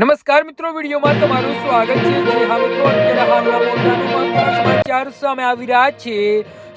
નમસ્કાર મિત્રો, વિડીયોમાં તમારું સ્વાગત છે. જે હા મિત્રો, અત્યારે હાલના મોટા સમાચાર સામે આવી રહ્યા છે.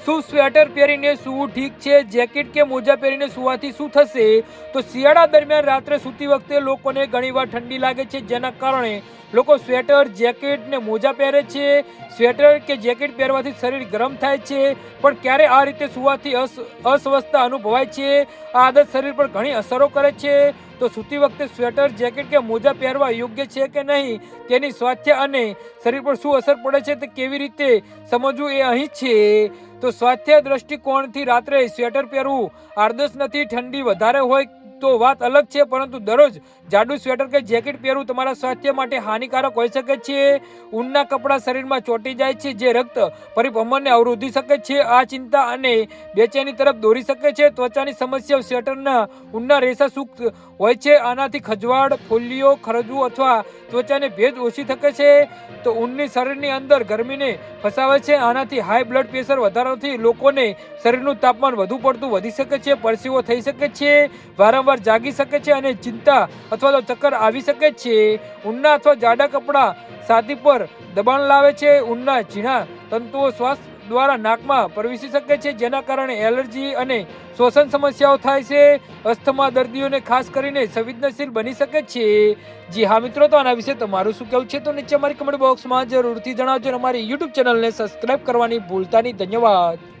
શું સ્વેટર પહેરીને સૂવું ઠીક છે? જેકેટ કે મોજા પહેરીને સૂવાથી શું થશે? તો શિયાળા દરમિયાન રાત્રે સૂતી વખતે લોકોને ઘણીવાર ઠંડી લાગે છે. જેના કારણે લોકો સ્વેટર, જેકેટ ને મોજા પહેરે છે. સ્વેટર કે જેકેટ પહેરવાથી શરીર ગરમ થાય છે. પણ ક્યારે આ રીતે સૂવાથી અસ અસ્વસ્થતા અનુભવાય છે? આ આદત શરીર પર ઘણી અસરો કરે છે. તો સૂતી વખતે સ્વેટર, જેકેટ કે મોજા પહેરવા યોગ્ય છે કે નહીં? તેની સ્વાસ્થ્ય અને શરીર પર શું અસર પડે છે તે કેવી રીતે સમજવું એ અહીં છે. તો સ્વાસ્થ્ય દ્રષ્ટિકોણથી રાત્રે સ્વેટર પહેરવું આદર્શ નથી, ઠંડી વધારે હોય તો વાત અલગ છે, પરંતુ દરરોજ જાડું સ્વેટર કે જેકેટ પહેરવું તમારા સ્વાસ્થ્ય માટે હાનિકારક હોઈ શકે છે. ઊનના કપડાં શરીરમાં ચોંટી જાય છે, જે રક્ત પરિભ્રમણને અવરોધી શકે છે. આ ચિંતા અને બેચેની તરફ દોરી શકે છે. ત્વચાની સમસ્યાઓ સ્વેટરના ઊનના રેસા સૂક હોય છે. આનાથી ખજવાળ, ફોલ્લીઓ, ખરજવું અથવા ત્વચાને ભેજ ઓછી શકે છે. તો ઊનની શરીરની અંદર ગરમીને ફસાવે છે. આનાથી હાઈ બ્લડ પ્રેશર વધારવાથી લોકોને શરીરનું તાપમાન વધુ પડતું વધી શકે છે. પરસેવો થઈ શકે છે. વારંવાર જાગી શકે છે અને ચિંતા અથવા તો ચક્કર આવી શકે છે. ઊનના અથવા જાડા કપડાં છાતી પર દબાણ લાવે છે. ઊનના ઝીણા તંતુઓ શ્વાસ દ્વારા નાકમાં પ્રવેશી શકે છે, જેના કારણે એલર્જી અને શ્વસન સમસ્યાઓ થાય છે. અસ્થમા દર્દીઓને ખાસ કરીને સંવેદનશીલ બની શકે છે. જી હા મિત્રો, તો આના વિશે તમારું શું કહેવું છે? તો નીચે અમારી કમેન્ટ બોક્સમાં જરૂરથી જણાવજો અમારી યુટ્યુબ ચેનલને સબસ્ક્રાઈબ કરવાની ભૂલતા નહીં ધન્યવાદ.